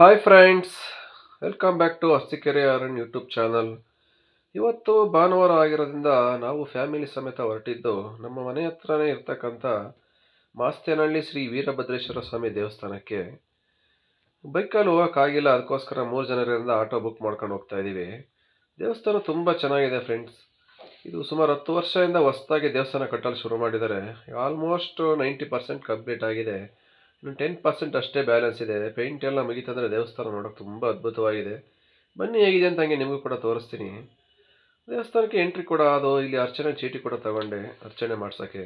Hi friends welcome back to Astikere ಅರಣ್ YouTube channel ಇವತ್ತು ಭಾನುವಾರ ಆಗಿರೋದ್ರಿಂದ ನಾವು ಫ್ಯಾಮಿಲಿ ಸಮೇತ ಹೊರಟಿದ್ದು ನಮ್ಮ ಮನೆ ಹತ್ರನೇ ಇರ್ತಕ್ಕಂಥ ಮಾಸ್ತೇನಹಳ್ಳಿ ಶ್ರೀ ವೀರಭದ್ರೇಶ್ವರ ಸ್ವಾಮಿ ದೇವಸ್ಥಾನಕ್ಕೆ. ಬೈಕಲ್ಲಿ ಹೋಗೋಕ್ಕಾಗಿಲ್ಲ, ಅದಕ್ಕೋಸ್ಕರ ಮೂರು ಜನರಿಂದ ಆಟೋ ಬುಕ್ ಮಾಡ್ಕೊಂಡು ಹೋಗ್ತಾ ಇದ್ದೀವಿ. ದೇವಸ್ಥಾನ ತುಂಬ ಚೆನ್ನಾಗಿದೆ ಫ್ರೆಂಡ್ಸ್ ಇದು ಸುಮಾರು ಹತ್ತು ವರ್ಷದಿಂದ ಹೊಸದಾಗಿ ದೇವಸ್ಥಾನ ಕಟ್ಟಲು ಶುರು ಮಾಡಿದ್ದಾರೆ. ಆಲ್ಮೋಸ್ಟ್ ನೈಂಟಿ ಪರ್ಸೆಂಟ್ ಕಂಪ್ಲೀಟ್ ಆಗಿದೆ. ಇನ್ನು ಟೆನ್ ಪರ್ಸೆಂಟ್ ಅಷ್ಟೇ ಬ್ಯಾಲೆನ್ಸ್ ಇದೆ. ಪೇಂಟ್ ಎಲ್ಲ ಮುಗಿತಂದರೆ ದೇವಸ್ಥಾನ ನೋಡೋಕೆ ತುಂಬ ಅದ್ಭುತವಾಗಿದೆ. ಬನ್ನಿ ಹೇಗಿದೆ ಅಂತ ಹಂಗೆ ನಿಮಗೂ ಕೂಡ ತೋರಿಸ್ತೀನಿ. ದೇವಸ್ಥಾನಕ್ಕೆ ಎಂಟ್ರಿ ಕೂಡ, ಅದು ಇಲ್ಲಿ ಅರ್ಚನೆ ಚೀಟಿ ಕೂಡ ತಗೊಂಡೆ, ಅರ್ಚನೆ ಮಾಡ್ಸೋಕ್ಕೆ.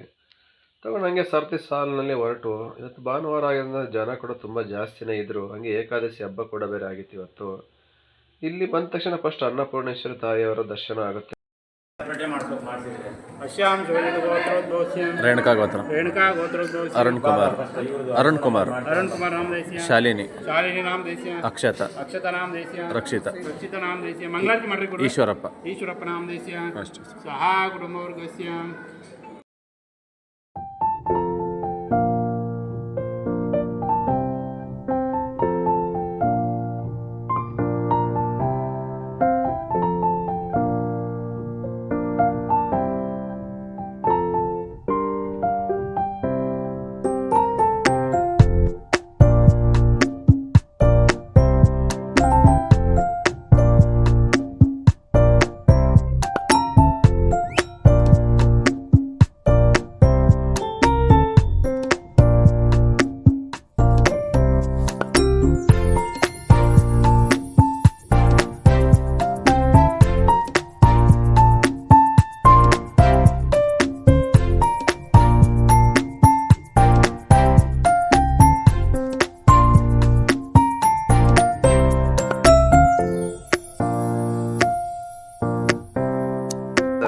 ತಗೊಂಡು ಹಂಗೆ ಸರ್ತಿ ಸಾಲಿನಲ್ಲಿ ಹೊರಟು. ಇವತ್ತು ಭಾನುವಾರ ಆಗಿರೋದ್ರಿಂದ ಜನ ಕೂಡ ತುಂಬ ಜಾಸ್ತಿನೇ ಇದ್ದರು ಹಂಗೆ ಏಕಾದಶಿ ಹಬ್ಬ ಕೂಡ ಬೇರೆ ಆಗಿತ್ತು ಇವತ್ತು. ಇಲ್ಲಿ ಬಂದ ತಕ್ಷಣ ಫಸ್ಟ್ ಅನ್ನಪೂರ್ಣೇಶ್ವರಿ ತಾಯಿಯವರ ದರ್ಶನ ಆಗುತ್ತೆ. ಅಶ್ಯಾಂ ಜೋಯಿಡ್ ಗೋತ್ರೋದ್ಭವಸ್ಯ ರೇಣುಕಾ ಗೋತ್ರ. ರೇಣುಕಾ ಗೋತ್ರೋದ್ಭವಸ್ಯ ಅರುಣ್ ಕುಮಾರ್. ಅರುಣ್ ಕುಮಾರ್. ಅರುಣ್ ಕುಮಾರ್ ನಾಮ ದೇಶ್ಯ ಶಾಲಿನಿ. ಶಾಲಿನಿ ನಾಮ ದೇಶ್ಯ ಅಕ್ಷತ. ಅಕ್ಷತ ನಾಮ ದೇಶ್ಯ ರಕ್ಷಿತ. ರಕ್ಷಿತ ನಾಮ ದೇಶ್ಯ ಮಂಗಳಾರತಿ ಮಾಡ್ರಿ ಗುರು. ಈಶ್ವರಪ್ಪ. ಈಶ್ವರಪ್ಪ ನಾಮ ದೇಶ್ಯ ಅಷ್ಟೇ. ಸಹಾ ಕುಟುಂಬವರ್ಗಸ್ಯ.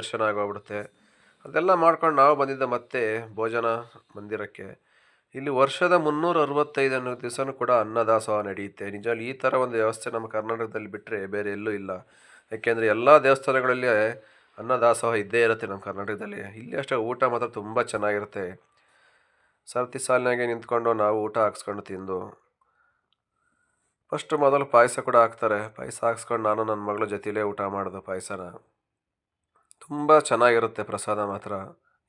ದರ್ಶನ ಆಗೋಗ್ಬಿಡುತ್ತೆ. ಅದೆಲ್ಲ ಮಾಡ್ಕೊಂಡು ನಾವು ಬಂದಿದ್ದ ಮತ್ತೆ ಭೋಜನ ಮಂದಿರಕ್ಕೆ. ಇಲ್ಲಿ ವರ್ಷದ ಮುನ್ನೂರ ಅರವತ್ತೈದನ್ನು ದಿವಸನೂ ಕೂಡ ಅನ್ನದಾಸೋಹ ನಡೆಯುತ್ತೆ. ನಿಜವಾಗಿ ಈ ಥರ ಒಂದು ವ್ಯವಸ್ಥೆ ನಮ್ಮ ಕರ್ನಾಟಕದಲ್ಲಿ ಬಿಟ್ಟರೆ ಬೇರೆ ಎಲ್ಲೂ ಇಲ್ಲ. ಯಾಕೆಂದರೆ ಎಲ್ಲ ದೇವಸ್ಥಾನಗಳಲ್ಲಿ ಅನ್ನದಾಸೋಹ ಇದ್ದೇ ಇರುತ್ತೆ ನಮ್ಮ ಕರ್ನಾಟಕದಲ್ಲಿ. ಇಲ್ಲಿ ಅಷ್ಟೇ ಊಟ ಮಾತ್ರ ತುಂಬ ಚೆನ್ನಾಗಿರುತ್ತೆ. ಸರ್ತಿ ಸಾಲಿನಾಗೆ ನಿಂತ್ಕೊಂಡು ನಾವು ಊಟ ಹಾಕ್ಸ್ಕೊಂಡು ತಿಂದು. ಫಸ್ಟ್ ಮೊದಲು ಪಾಯಸ ಕೂಡ ಹಾಕ್ತಾರೆ. ಪಾಯಸ ಹಾಕ್ಸ್ಕೊಂಡು ನಾನು ನನ್ನ ಮಗಳ ಜೊತೆಲೇ ಊಟ ಮಾಡೋದು ಪಾಯಸನ. ತುಂಬ ಚೆನ್ನಾಗಿರುತ್ತೆ ಪ್ರಸಾದ ಮಾತ್ರ.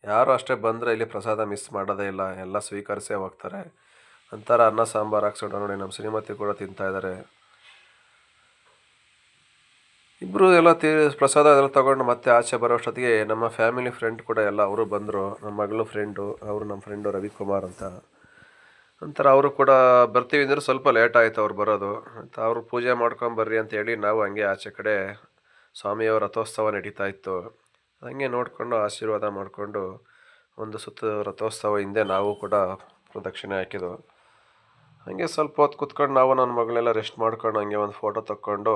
ಯಾರು ಅಷ್ಟೇ ಬಂದರೆ ಇಲ್ಲಿ ಪ್ರಸಾದ ಮಿಸ್ ಮಾಡೋದೇ ಇಲ್ಲ. ಎಲ್ಲ ಸ್ವೀಕರಿಸೇ ಹೋಗ್ತಾರೆ. ಒಂಥರ ಅನ್ನ, ಸಾಂಬಾರು ಹಾಕ್ಸೋಣ ನೋಡಿ ನಮ್ಮ ಶ್ರೀಮತಿ ಕೂಡ ತಿಂತಾ ಇದ್ದಾರೆ ಇಬ್ಬರು ಎಲ್ಲ ತಿ, ಪ್ರಸಾದ ಎಲ್ಲ ತೊಗೊಂಡು ಮತ್ತೆ ಆಚೆ ಬರೋ ಅಷ್ಟೊತ್ತಿಗೆ ನಮ್ಮ ಫ್ಯಾಮಿಲಿ ಫ್ರೆಂಡ್ ಕೂಡ ಎಲ್ಲ ಅವರು ಬಂದರು. ನಮ್ಮ ಮಗಳು ಫ್ರೆಂಡು ಅವರು ನಮ್ಮ ಫ್ರೆಂಡು ರವಿಕುಮಾರ್ ಅಂತ. ನಂತರ ಅವರು ಕೂಡ ಬರ್ತೀವಿ ಅಂದರೆ ಸ್ವಲ್ಪ ಲೇಟ್ ಆಯಿತು ಅವ್ರು ಬರೋದು. ಅಂತ ಅವರು ಪೂಜೆ ಮಾಡ್ಕೊಂಬರ್ರಿ ಅಂತ ಹೇಳಿ ನಾವು ಹಂಗೆ ಆಚೆ ಕಡೆ ಸ್ವಾಮಿಯವರ ರಥೋತ್ಸವ ನಡೀತಾ ಇತ್ತು. ಹಂಗೆ ನೋಡಿಕೊಂಡು ಆಶೀರ್ವಾದ ಮಾಡಿಕೊಂಡು ಒಂದು ಸುತ್ತು ರಥೋತ್ಸವ ಹಿಂದೆ ನಾವು ಕೂಡ ಪ್ರದಕ್ಷಿಣೆ ಹಾಕಿದ್ದು ಹಾಗೆ ಸ್ವಲ್ಪ ಹೊತ್ತು ಕೂತ್ಕೊಂಡು ನಾವು ನನ್ನ ಮಗಳೆಲ್ಲ ರೆಸ್ಟ್ ಮಾಡ್ಕೊಂಡು ಹಂಗೆ ಒಂದು ಫೋಟೋ ತಕ್ಕೊಂಡು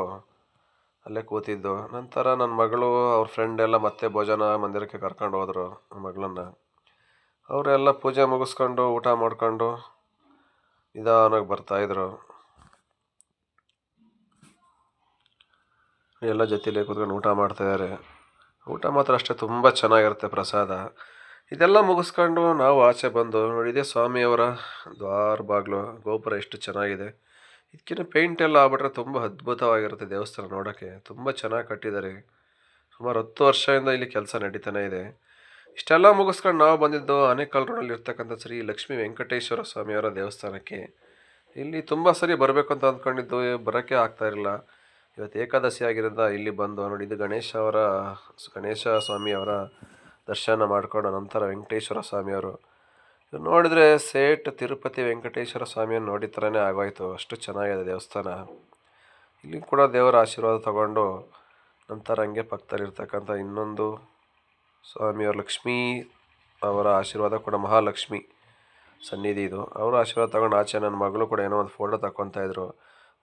ಅಲ್ಲೇ ಕೂತಿದ್ದು. ನಂತರ ನನ್ನ ಮಗಳು, ಅವ್ರ ಫ್ರೆಂಡ್ ಎಲ್ಲ ಮತ್ತೆ ಭೋಜನ ಮಂದಿರಕ್ಕೆ ಕರ್ಕೊಂಡು ಹೋದರು ನನ್ನ ಮಗಳನ್ನ. ಅವರೆಲ್ಲ ಪೂಜೆ ಮುಗಿಸ್ಕೊಂಡು ಊಟ ಮಾಡಿಕೊಂಡು ನಿಧಾನಾಗಿ ಬರ್ತಾಯಿದ್ರು ಎಲ್ಲ ಜೊತೆಲೇ ಕೂತ್ಕೊಂಡು ಊಟ ಮಾಡ್ತಾಯಿದ್ದಾರೆ ಊಟ ಮಾತ್ರ ಅಷ್ಟೇ, ತುಂಬ ಚೆನ್ನಾಗಿರುತ್ತೆ ಪ್ರಸಾದ. ಇದೆಲ್ಲ ಮುಗಿಸ್ಕೊಂಡು ನಾವು ಆಚೆ ಬಂದು ನೋಡಿದೆ ಸ್ವಾಮಿಯವರ ದ್ವಾರ ಬಾಗಿಲು, ಗೋಪುರ ಎಷ್ಟು ಚೆನ್ನಾಗಿದೆ. ಇದಕ್ಕಿಂತ ಪೇಂಟ್ ಎಲ್ಲ ಆಗ್ಬಿಟ್ರೆ ತುಂಬ ಅದ್ಭುತವಾಗಿರುತ್ತೆ ದೇವಸ್ಥಾನ ನೋಡೋಕ್ಕೆ. ತುಂಬ ಚೆನ್ನಾಗಿ ಕಟ್ಟಿದ್ದಾರೆ. ಸುಮಾರು ಹತ್ತು ವರ್ಷದಿಂದ ಇಲ್ಲಿ ಕೆಲಸ ನಡೀತಾನೆ ಇದೆ. ಇಷ್ಟೆಲ್ಲ ಮುಗಿಸ್ಕೊಂಡು ನಾವು ಬಂದಿದ್ದು ಆನೇಕಲ್ ರೋಡಲ್ಲಿ ಇರ್ತಕ್ಕಂಥ ಶ್ರೀ ಲಕ್ಷ್ಮೀ ವೆಂಕಟೇಶ್ವರ ಸ್ವಾಮಿಯವರ ದೇವಸ್ಥಾನಕ್ಕೆ. ಇಲ್ಲಿ ತುಂಬ ಸರಿ ಬರಬೇಕು ಅಂತ ಅಂದ್ಕೊಂಡಿದ್ದು, ಬರೋಕ್ಕೆ ಆಗ್ತಾ ಇರಲಿಲ್ಲ. ಇವತ್ತು ಏಕಾದಶಿ ಆಗಿರೋದ ಇಲ್ಲಿ ಬಂದು ನೋಡಿ, ಇದು ಗಣೇಶ ಅವರ ಗಣೇಶ ಸ್ವಾಮಿಯವರ ದರ್ಶನ ಮಾಡಿಕೊಂಡು ನಂತರ ವೆಂಕಟೇಶ್ವರ ಸ್ವಾಮಿಯವರು ಇವ್ರು ನೋಡಿದ್ರೆ ಸೇಟ್ ತಿರುಪತಿ ವೆಂಕಟೇಶ್ವರ ಸ್ವಾಮಿಯನ್ನು ನೋಡಿದ ಥರನೇ ಆಗೋಯ್ತು. ಅಷ್ಟು ಚೆನ್ನಾಗಿದೆ ದೇವಸ್ಥಾನ. ಇಲ್ಲಿ ಕೂಡ ದೇವರ ಆಶೀರ್ವಾದ ತಗೊಂಡು ನಂತರ ಹಂಗೆ ಪಕ್ಕದಲ್ಲಿರ್ತಕ್ಕಂಥ ಇನ್ನೊಂದು ಸ್ವಾಮಿಯವರು ಲಕ್ಷ್ಮೀ ಅವರ ಆಶೀರ್ವಾದ ಕೂಡ ಮಹಾಲಕ್ಷ್ಮಿ ಸನ್ನಿಧಿ ಇದು. ಅವರ ಆಶೀರ್ವಾದ ತಗೊಂಡು ಆಚೆ ನನ್ನ ಮಗಳು ಕೂಡ ಏನೋ ಒಂದು ಫೋಟೋ ತಗೊತಾ ಇದ್ರು.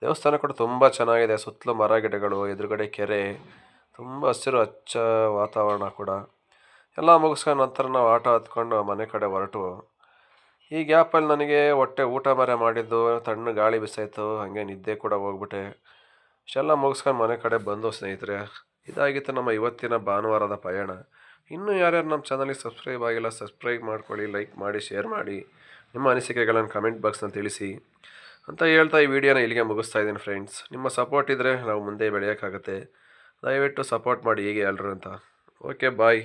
ದೇವಸ್ಥಾನ ಕೂಡ ತುಂಬ ಚೆನ್ನಾಗಿದೆ. ಸುತ್ತಲೂ ಮರ ಗಿಡಗಳು, ಎದುರುಗಡೆ ಕೆರೆ, ತುಂಬ ಹಸಿರು ಹಚ್ಚ ವಾತಾವರಣ ಕೂಡ. ಎಲ್ಲ ಮುಗಿಸ್ಕೊಂಡು ನಂತರ ನಾವು ಆಟೋ ಹತ್ಕೊಂಡು ಮನೆ ಕಡೆ ಹೊರಟು. ಈ ಗ್ಯಾಪಲ್ಲಿ ನನಗೆ ಹೊಟ್ಟೆ ಊಟ ಮರೆ ಮಾಡಿದ್ದು, ತಣ್ಣ ಗಾಳಿ ಬಿಸಾಯಿತು, ಹಾಗೆ ನಿದ್ದೆ ಕೂಡ ಹೋಗ್ಬಿಟ್ಟೆ. ಇಷ್ಟೆಲ್ಲ ಮುಗಿಸ್ಕೊಂಡು ಮನೆ ಕಡೆ ಬಂದು ಸ್ನೇಹಿತರೆ, ಇದಾಗಿತ್ತು ನಮ್ಮ ಇವತ್ತಿನ ಭಾನುವಾರದ ಪಯಣ. ಇನ್ನೂ ಯಾರ್ಯಾರು ನಮ್ಮ ಚಾನಲಿಗೆ ಸಬ್ಸ್ಕ್ರೈಬ್ ಆಗಿಲ್ಲ ಸಬ್ಸ್ಕ್ರೈಬ್ ಮಾಡ್ಕೊಳ್ಳಿ ಲೈಕ್ ಮಾಡಿ ಶೇರ್ ಮಾಡಿ. ನಿಮ್ಮ ಅನಿಸಿಕೆಗಳನ್ನು ಕಮೆಂಟ್ ಬಾಕ್ಸ್ನಲ್ಲಿ ತಿಳಿಸಿ. ಅಂತ ಹೇಳ್ತಾ ಈ ವಿಡಿಯೋನ ಇಲ್ಲಿಗೆ ಮುಗಿಸ್ತಾ ಇದ್ದೀನಿ ಫ್ರೆಂಡ್ಸ್ ನಿಮ್ಮ ಸಪೋರ್ಟ್ ಇದ್ದರೆ ನಾವು ಮುಂದೆ ಬೆಳೆಯೋಕ್ಕಾಗತ್ತೆ. ದಯವಿಟ್ಟು ಸಪೋರ್ಟ್ ಮಾಡಿ ಹೀಗೆ ಎಲ್ಲರೂ ಅಂತ. Okay bye